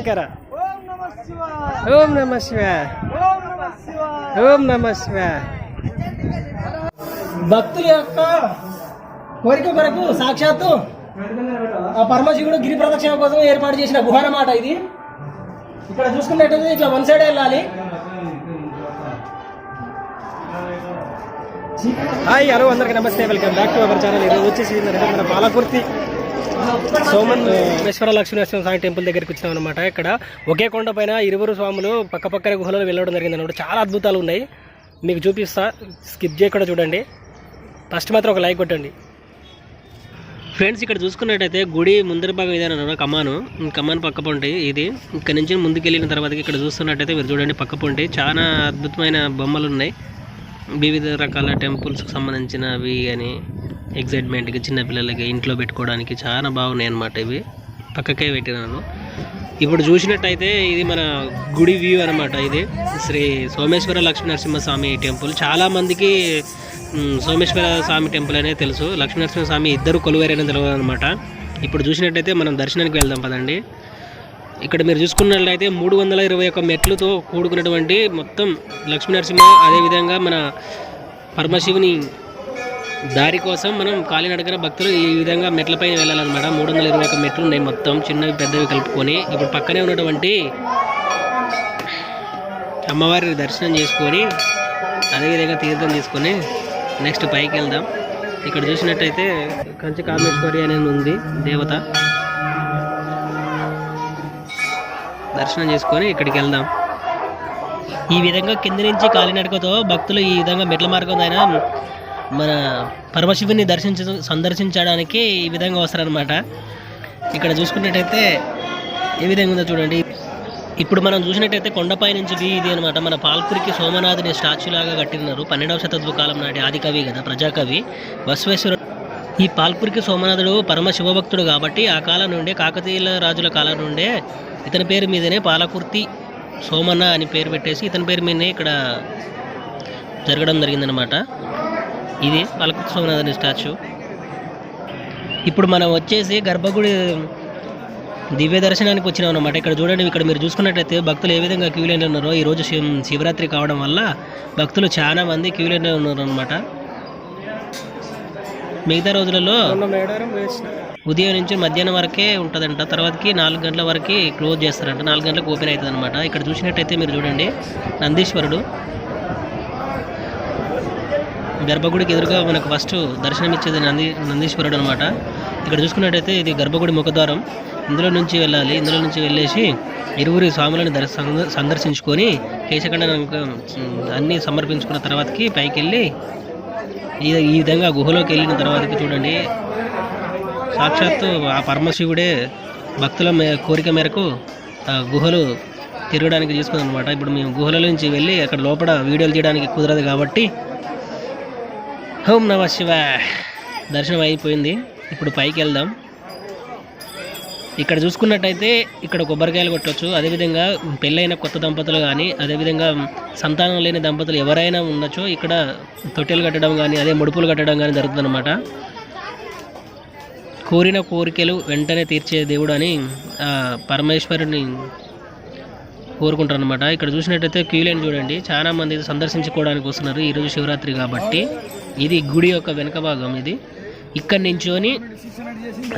శంకర. ఓం నమ శివాయ. ఓం నమ శివాయ. భక్తుల యొక్క కోరిక కొరకు సాక్షాత్తు ఆ పరమశివుడు గిరి ప్రదక్షిణ కోసం ఏర్పాటు చేసిన గుహ అన్నమాట ఇది. ఇక్కడ చూసుకున్నట్టయితే ఇట్లా వన్ సైడ్ వెళ్ళాలి. హాయ్ హలో అందరికీ నమస్తే. Welcome back to our channel. ఈరోజు వచ్చేసి మన పాలకుర్తి సోమన్ ఈశ్వర లక్ష్మీనరసింహ స్వామి టెంపుల్ దగ్గరికి వచ్చినాం అనమాట ఇక్కడ ఒకే కొండ పైన ఇరువురు స్వాములు పక్క పక్కన గుహలో వెళ్ళడం జరిగింది అనమాట చాలా అద్భుతాలు ఉన్నాయి. మీకు చూపిస్తా స్కిప్ చేయకుండా చూడండి. ఫస్ట్ మాత్రం ఒక లైక్ కొట్టండి. ఫ్రెండ్స్ ఇక్కడ చూసుకున్నట్టయితే గుడి ముందర భాగం ఇదేనమాట కమాను. కమాను పక్క పొంటి ఇది. ఇక్కడ నుంచి ముందుకు వెళ్ళిన తర్వాత ఇక్కడ చూస్తున్నట్టయితే మీరు చూడండి పక్క పొంటి. చాలా అద్భుతమైన బొమ్మలు ఉన్నాయి. వివిధ రకాల టెంపుల్స్కి సంబంధించినవి అని. ఎగ్జైట్మెంట్కి చిన్నపిల్లలకి ఇంట్లో పెట్టుకోవడానికి చాలా బాగున్నాయి అన్నమాట ఇవి. పక్కకే పెట్టినాను. ఇప్పుడు చూసినట్టయితే ఇది మన గుడి వ్యూ అనమాట ఇది. శ్రీ సోమేశ్వర లక్ష్మీ నరసింహస్వామి టెంపుల్. చాలామందికి సోమేశ్వర స్వామి టెంపుల్ అనేది తెలుసు. లక్ష్మీనరసింహ స్వామి ఇద్దరు కొలువేరైన తెలియదు అనమాట ఇప్పుడు చూసినట్టయితే మనం దర్శనానికి వెళ్దాం పదండి. ఇక్కడ మీరు చూసుకున్నట్లయితే మూడు వందల ఇరవై ఒక్క మెట్లతో కూడుకున్నటువంటి మొత్తం లక్ష్మీనరసింహ అదేవిధంగా మన పరమశివుని దారి కోసం మనం కాలినడకన భక్తులు ఈ విధంగా మెట్లపై వెళ్ళాలన్నమాట. మూడు వందల ఇరవై ఒక మెట్లు ఉన్నాయి మొత్తం. చిన్నవి పెద్దవి కలుపుకొని ఇప్పుడు పక్కనే ఉన్నటువంటి అమ్మవారి దర్శనం చేసుకొని అదేవిధంగా తీర్థం తీసుకొని నెక్స్ట్ పైకి వెళ్దాం. ఇక్కడ చూసినట్టయితే కంచి కామేశ్వరి అనేది ఉంది దేవత. దర్శనం చేసుకొని ఇక్కడికి వెళ్దాం. ఈ విధంగా కింద నుంచి కాలినడకతో భక్తులు ఈ విధంగా మెట్ల మార్గం అయినా మన పరమశివుని దర్శించ సందర్శించడానికి ఈ విధంగా వస్తారనమాట ఇక్కడ చూసుకున్నట్టయితే ఏ విధంగా ఉందో చూడండి. ఇప్పుడు మనం చూసినట్టయితే కొండపై నుంచి వీ ఇది అనమాట మన పాల్పురికి సోమనాథుని స్టాచ్యూ లాగా కట్టినారు. పన్నెండవ శతాబ్ద కాలం నాటి ఆదికవి కదా ప్రజాకవి. బసవేశ్వర ఈ పాల్పురికి సోమనాథుడు పరమ శివభక్తుడు కాబట్టి ఆ కాలం నుండే కాకతీయుల రాజుల కాలం నుండే ఇతని పేరు మీదనే పాలకుర్తి సోమన్న అని పేరు పెట్టేసి ఇతని పేరు మీదనే ఇక్కడ జరగడం జరిగిందనమాట ఇది పాలకుర్తి సోమనాథుని స్టాచ్యూ. ఇప్పుడు మనం వచ్చేసి గర్భగుడి దివ్య దర్శనానికి వచ్చినాం అనమాట ఇక్కడ చూడండి ఇక్కడ మీరు చూసుకున్నట్లయితే భక్తులు ఏ విధంగా క్యూ లైన్లో ఉన్నారో ఈ రోజు శివ శివరాత్రి కావడం వల్ల భక్తులు చాలా మంది క్యూ లైన్లో ఉన్నారు అనమాట మిగతా రోజులలో ఉదయం నుంచి మధ్యాహ్నం వరకే ఉంటుందంట. తర్వాతకి నాలుగు గంటల వరకు క్లోజ్ చేస్తారంట. నాలుగు గంటలకు ఓపెన్ అవుతుంది అనమాట ఇక్కడ చూసినట్టయితే మీరు చూడండి నందీశ్వరుడు. గర్భగుడికి ఎదురుగా మనకు ఫస్ట్ దర్శనం ఇచ్చేది నంది నందీశ్వరుడు అనమాట ఇక్కడ చూసుకున్నట్టయితే ఇది గర్భగుడి ముఖద్వారం. ఇందులో నుంచి వెళ్ళాలి ఇందులో నుంచి వెళ్ళేసి ఇరువురి స్వాములను దర్శ సందర్శించుకొని కేశఖండన అన్నీ సమర్పించుకున్న తర్వాతకి పైకి వెళ్ళి ఈ ఈ విధంగా గుహలోకి వెళ్ళిన తర్వాతకి చూడండి. సాక్షాత్తు ఆ పరమశివుడే భక్తుల మే కోరిక మేరకు ఆ గుహలు తిరగడానికి చేసుకుందాం ఇప్పుడు మేము గుహల నుంచి వెళ్ళి అక్కడ లోపల వీడియోలు తీయడానికి కుదరదు కాబట్టి హోం నమ శివ దర్శనం అయిపోయింది. ఇప్పుడు పైకి వెళ్దాం. ఇక్కడ చూసుకున్నట్టయితే ఇక్కడ కొబ్బరికాయలు కొట్టవచ్చు అదేవిధంగా పెళ్ళైన కొత్త దంపతులు కానీ అదేవిధంగా సంతానం లేని దంపతులు ఎవరైనా ఉండొచ్చు. ఇక్కడ తొట్టెలు కట్టడం కానీ అదే ముడుపులు కట్టడం కానీ జరుగుతుందన్నమాట. కోరిన కోరికలు వెంటనే తీర్చే దేవుడు అని పరమేశ్వరుని కోరుకుంటారు అనమాట ఇక్కడ చూసినట్టయితే క్యూ లైన్ చూడండి. చాలా మంది సందర్శించుకోవడానికి వస్తున్నారు ఈరోజు శివరాత్రి కాబట్టి. ఇది గుడి యొక్క వెనక భాగం ఇది. ఇక్కడ నించొని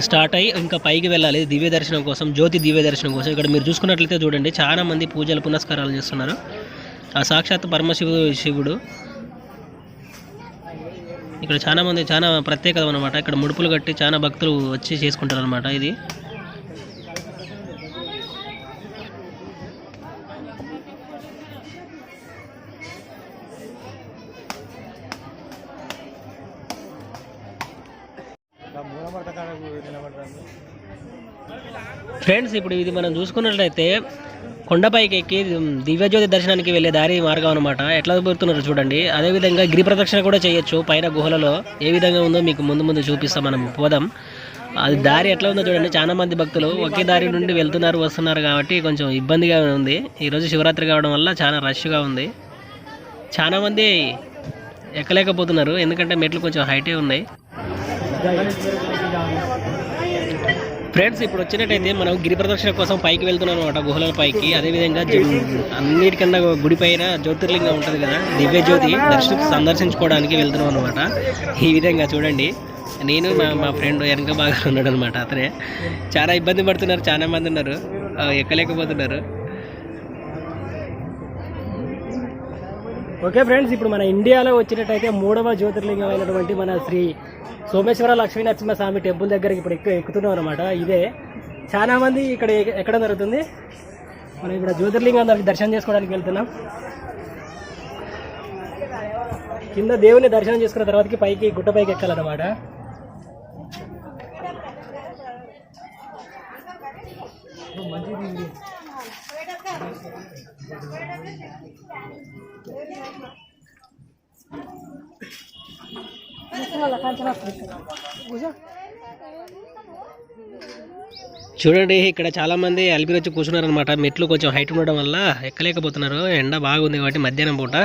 స్టార్ట్ అయ్యి ఇంకా పైకి వెళ్ళాలి. దివ్య దర్శనం కోసం జ్యోతి దివ్య దర్శనం కోసం. ఇక్కడ మీరు చూసుకున్నట్లయితే చూడండి చాలా మంది పూజలు పునస్కారాలు చేస్తున్నారు. ఆ సాక్షాత్ పరమశివు శివుడు. ఇక్కడ చాలా మంది చాలా ప్రత్యేకత అనమాట ఇక్కడ ముడుపులు కట్టి చాలా భక్తులు వచ్చి చేసుకుంటారు అనమాట ఇది. ఫ్రెండ్స్ ఇప్పుడు ఇది మనం చూసుకున్నట్లయితే కొండపైకి ఎక్కి దివ్యజ్యోతి దర్శనానికి వెళ్ళే దారి మార్గం అనమాట ఎట్లా పోతున్నారు చూడండి. అదేవిధంగా గిరి ప్రదక్షిణ కూడా చేయొచ్చు. పైన గుహలలో ఏ విధంగా ఉందో మీకు ముందు ముందు చూపిస్తాం. మనం పోదాం. అది దారి ఎట్లా ఉందో చూడండి. చాలా మంది భక్తులు ఒకే దారి నుండి వెళ్తున్నారు వస్తున్నారు కాబట్టి కొంచెం ఇబ్బందిగా ఉంది. ఈరోజు శివరాత్రి కావడం వల్ల చాలా రష్గా ఉంది. చాలా మంది ఎక్కలేకపోతున్నారు. ఎందుకంటే మెట్లు కొంచెం హైటే ఉన్నాయి. ఫ్రెండ్స్ ఇప్పుడు వచ్చినట్టయితే మనం గిరి ప్రదక్షిణ కోసం పైకి వెళ్తున్నాం అనమాట గుహల పైకి. అదేవిధంగా అన్నిటికన్నా గుడి పైన జ్యోతిర్లింగం ఉంటుంది కదా దివ్య జ్యోతి దర్శనం సందర్శించుకోవడానికి వెళ్తున్నాం అనమాట ఈ విధంగా చూడండి. నేను మా మా ఫ్రెండ్ వెనక బాగా ఉన్నాడు అనమాట అతనే. చాలా ఇబ్బంది పడుతున్నారు చాలా మంది ఉన్నారు. ఎక్కలేకపోతున్నారు. ఓకే ఫ్రెండ్స్ ఇప్పుడు మన ఇండియాలో వచ్చినట్టయితే మూడవ జ్యోతిర్లింగం అయినటువంటి మన శ్రీ సోమేశ్వర లక్ష్మీ నరసింహస్వామి టెంపుల్ దగ్గరికి ఇప్పుడు ఎక్కువ ఎక్కుతున్నాం అనమాట ఇదే. చాలా మంది ఇక్కడ ఎక్కడ జరుగుతుంది? మనం ఇక్కడ జ్యోతిర్లింగం దగ్గరికి దర్శనం చేసుకోవడానికి వెళ్తున్నాం. కింద దేవుని దర్శనం చేసుకున్న తర్వాతకి పైకి గుట్ట పైకి ఎక్కాలన్నమాట. చూడండి ఇక్కడ చాలామంది అలిపిరి వచ్చి కూర్చున్నారు అనమాట మెట్లు కొంచెం హైట్ ఉండడం వల్ల ఎక్కలేకపోతున్నారు. ఎండ బాగుంది కాబట్టి మధ్యాహ్నం పూట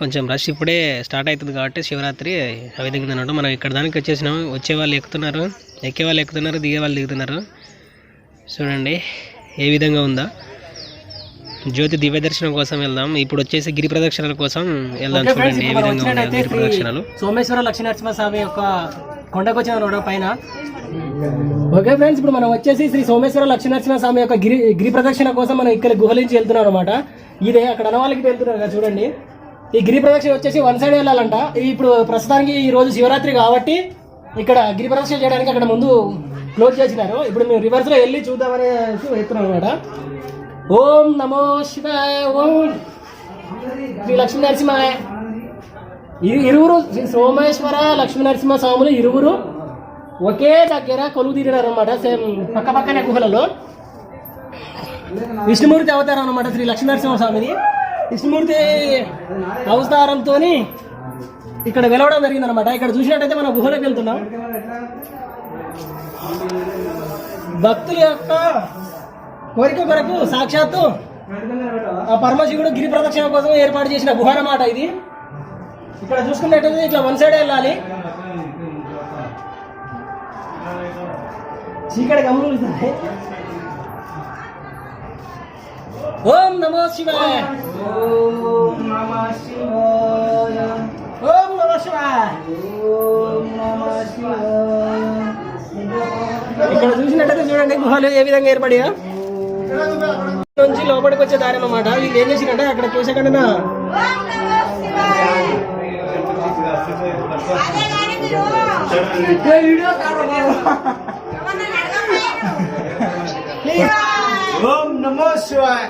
కొంచెం రష్ ఇప్పుడే స్టార్ట్ అవుతుంది కాబట్టి శివరాత్రి ఆ విధంగా అనమాట మనం ఇక్కడ దానికి వచ్చేసినాం. వచ్చే వాళ్ళు ఎక్కుతున్నారు. ఎక్కే వాళ్ళు ఎక్కుతున్నారు. దిగే వాళ్ళు దిగుతున్నారు. చూడండి ఏ విధంగా ఉందో? జ్యోతి దివ్య దర్శనం కోసం వెళ్దాం. ఇప్పుడు వచ్చేసి గిరి ప్రదక్షిణల కోసం వెళ్దాం చూడండి ఏ విధంగా ఉన్నాయో గిరి ప్రదక్షిణలు. సోమేశ్వర లక్ష్మీనరసింహ స్వామి యొక్క కొండకు వచ్చిన రోడ్డు పైన. ఓకే ఫ్రెండ్స్ ఇప్పుడు మనం వచ్చేసి శ్రీ సోమేశ్వర లక్ష్మీనరసింహ స్వామి యొక్క గిరి గిరి ప్రదక్షిణ కోసం మనం ఇక్కడ గుహల నుంచి వెళ్తున్నాం అనమాట ఇదే అక్కడ అనవాళ్ళకి వెళ్తున్నారు కదా చూడండి. ఈ గిరి ప్రదక్షిణ వచ్చేసి వన్ సైడ్ వెళ్ళాలంట. ఇప్పుడు ప్రస్తుతానికి ఈ రోజు శివరాత్రి కాబట్టి ఇక్కడ గిరి ప్రదక్షిణ చేయడానికి అక్కడ ముందు క్లోజ్ చేసినారు. ఇప్పుడు మేము రివర్స్లో వెళ్ళి చూద్దామని వెళ్తున్నాం అనమాట ఓం నమో శివాయ ఓం. శ్రీ లక్ష్మీ నరసింహ ఇరు- ఇరువురు శ్రీ సోమేశ్వర లక్ష్మీ నరసింహ స్వాములు ఇరువురు ఒకే దగ్గర కొలువు తీరినారు అనమాట సేమ్ పక్క పక్కనే గుహలలో. విష్ణుమూర్తి అవతారం అనమాట శ్రీ లక్ష్మీ నరసింహ స్వామిది. విష్ణుమూర్తి అవతారంతో ఇక్కడ వెలవడం జరిగింది అనమాట ఇక్కడ చూసినట్టయితే మనం గుహలోకి వెళ్తున్నాం. భక్తుల యొక్క కోరిక కొరకు సాక్షాత్తు ఆ పరమశివుడు గిరి ప్రదక్షిణ కోసం ఏర్పాటు చేసిన గుహ అన్నమాట ఇది. ఇక్కడ చూసుకున్నట్టయితే ఇట్లా వన్ సైడ్ వెళ్ళాలి. చీకటి గమనిస్తుంది ఓం నమో శివాయ ఓం నమ శివాయ ఓం శివాయ. ఓం నమ శివాయ. ఇక్కడ చూసినట్టయితే చూడండి గుహలు ఏ విధంగా ఏర్పడియా? నుంచి లోపలికి వచ్చే దారి అన్నమాట. వీళ్ళు ఏం చేసినట్టే అక్కడ చూసకుండా ఓం నమో శివాయ.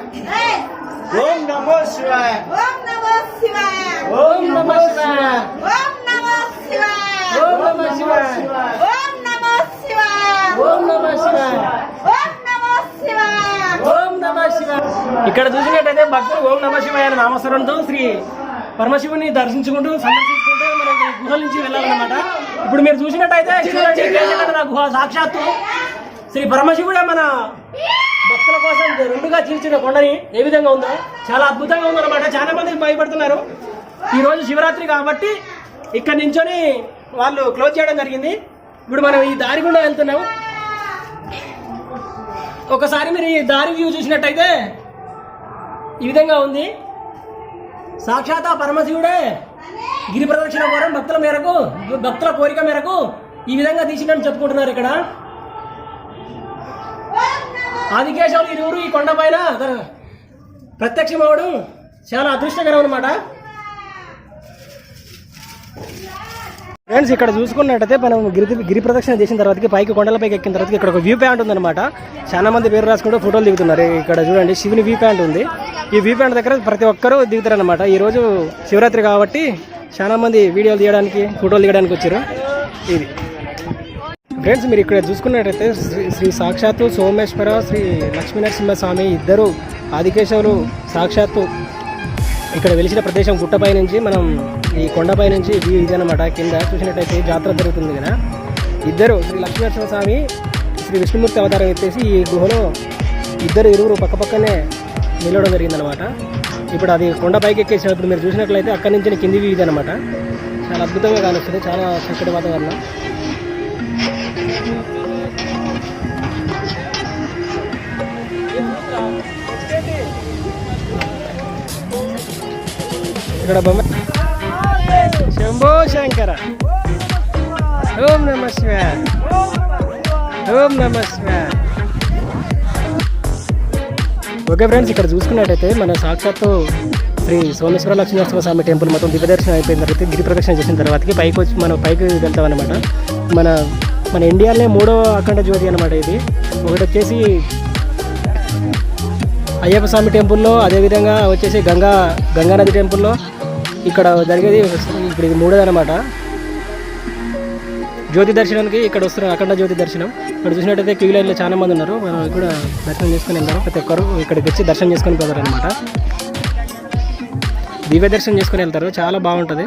ఓం నమో శివాయ. ఓం నమో శివాయ ఓం నమో శివాయ ఓం నమో శివాయ ఓం నమో శివాయ ఓం నమో శివాయ ఓం నమో శివాయ ఓం నమో శివాయ ఓం నమ శివాయ ఇక్కడ చూసినట్టయితే భక్తులు ఓం నమ శివాయ నామస్వరంతో శ్రీ పరమశివుని దర్శించుకుంటూ సందర్శించుకుంటూ మన గుహల నుంచి వెళ్ళాలన్నమాట. ఇప్పుడు మీరు చూసినట్టయితే చూడండి కేశకంఠ గుహ సాక్షాత్తు శ్రీ పరమశివుడే మన భక్తుల కోసం రెండుగా చీల్చిన కొండని ఏ విధంగా ఉందో చాలా అద్భుతంగా ఉందన్నమాట. చాలా మంది భయపడుతున్నారు. ఈ రోజు శివరాత్రి కాబట్టి ఇక్కడ నించొని వాళ్ళు క్లోజ్ చేయడం జరిగింది. ఇప్పుడు మనం ఈ దారి గుండా వెళ్తున్నాం. ఒకసారి మీరు ఈ దారి వ్యూ చూసినట్టయితే ఈ విధంగా ఉంది. సాక్షాత్ పరమశివుడే గిరి ప్రదక్షిణ కోరం భక్తుల మేరకు భక్తుల కోరిక మేరకు ఈ విధంగా తీసిందని చెప్పుకుంటున్నారు ఇక్కడ. ఆదికేశవులు ఇరువురు ఈ కొండపైన ప్రత్యక్షమవడం చాలా అదృష్టకరం అనమాట ఫ్రెండ్స్ ఇక్కడ చూసుకున్నట్టయితే మనం గిరి గిరి ప్రదక్షిణ చేసిన తర్వాత పైకి కొండలపైకి ఎక్కిన తర్వాత ఇక్కడ ఒక వ్యూ పాయింట్ ఉందన్నమాట. చాలా మంది పేరు రాసుకుంటూ ఫోటోలు దిగుతున్నారు. ఇక్కడ చూడండి శివుని వ్యూ పాయింట్ ఉంది. ఈ వ్యూ పాయింట్ దగ్గర ప్రతి ఒక్కరూ దిగుతారనమాట ఈ రోజు శివరాత్రి కాబట్టి చాలా మంది వీడియోలు తీయడానికి ఫోటోలు తీయడానికి వచ్చారు. ఇది. ఫ్రెండ్స్ మీరు ఇక్కడ చూసుకున్నట్టయితే శ్రీ శ్రీ సాక్షాత్తు సోమేశ్వర శ్రీ లక్ష్మీనరసింహ స్వామి ఇద్దరు ఆదికేశవులు సాక్షాత్తు ఇక్కడ వెలిసిన ప్రదేశం గుట్టపై నుంచి మనం ఈ కొండపై నుంచి వ్యూ ఇదనమాట కింద చూసినట్టయితే జాతర జరుగుతుంది కదా. ఇద్దరు శ్రీ లక్ష్మీనరసింహ స్వామి శ్రీ విష్ణుమూర్తి అవతారం ఎత్తేసి ఈ గుహలో ఇద్దరు ఇరువురు పక్క పక్కనే నిలవడం జరిగిందనమాట ఇప్పుడు అది కొండపైకి ఎక్కేసినప్పుడు మీరు చూసినట్లయితే అక్కడి నుంచి కింది వ్యూ ఇదనమాట చాలా అద్భుతంగా కానిస్తుంది. చాలా చక్కటి వాతావరణం. ఇక్కడ బొమ్మ. శంభో శంకర. ఓం నమ శివాయ ఓం నమ శివాయ ఓకే ఫ్రెండ్స్ ఇక్కడ చూసుకున్నట్టయితే మన సాక్షాత్తు శ్రీ సోమేశ్వర లక్ష్మీనరసింహ స్వామి టెంపుల్ మొత్తం దివ్యదర్శనం అయిపోయిన తర్వాత గిరి ప్రదక్షిణ చేసిన తర్వాతకి పైకి వచ్చి మనం పైకి వెళ్తాం అనమాట మన మన ఇండియాలోనే మూడో అఖండ జ్యోతి అనమాట ఇది. ఒకటి వచ్చేసి అయ్యప్ప స్వామి టెంపుల్లో అదేవిధంగా వచ్చేసి గంగా గంగానది టెంపుల్లో ఇక్కడ జరిగేది ఇప్పుడు ఇది మూడోది అనమాట జ్యోతి దర్శనానికి ఇక్కడ వస్తున్నారు అఖండ జ్యోతి దర్శనం. ఇక్కడ చూసినట్టయితే క్యూ లైన్లో చాలా మంది ఉన్నారు. మనం కూడా దర్శనం చేసుకుని వెళ్తారు ప్రతి ఒక్కరు ఇక్కడికి వచ్చి దర్శనం చేసుకొని పోతారు అనమాట దివ్య దర్శనం చేసుకుని వెళ్తారు. చాలా బాగుంటుంది.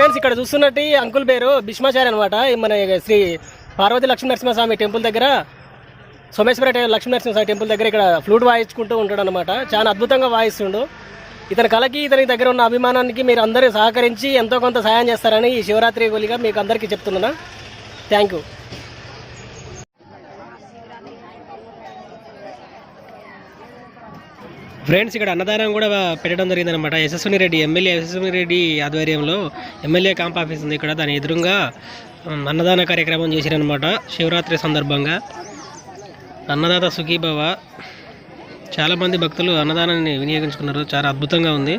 ఫ్రెండ్స్ ఇక్కడ చూస్తున్నట్టు అంకుల్ పేరు భీష్మాచార్య అనమాట మన శ్రీ పార్వతి లక్ష్మీ నరసింహస్వామి టెంపుల్ దగ్గర సోమేశ్వర టే- లక్ష్మీ నరసింహస్వామి టెంపుల్ దగ్గర ఇక్కడ ఫ్లూట్ వాయించుకుంటూ ఉంటాడు అనమాట చాలా అద్భుతంగా వాయిస్తుండు. ఇతని కళకి ఇతని దగ్గర ఉన్న అభిమానానికి మీరు అందరూ సహకరించి ఎంతో కొంత సహాయం చేస్తారని ఈ శివరాత్రి గోలిగా మీకు అందరికీ చెప్తున్నా థ్యాంక్ యూ ఫ్రెండ్స్ ఇక్కడ అన్నదానం కూడా పెట్టడం జరిగిందనమాట యశస్విని రెడ్డి ఎమ్మెల్యే యశస్విని రెడ్డి ఆధ్వర్యంలో ఎమ్మెల్యే క్యాంప్ ఆఫీస్ ఉంది ఇక్కడ. దాని ఎదురుగా అన్నదాన కార్యక్రమం చేశారనమాట శివరాత్రి సందర్భంగా. అన్నదాత సుఖీభవ. చాలామంది భక్తులు అన్నదానాన్ని వినియోగించుకున్నారు. చాలా అద్భుతంగా ఉంది.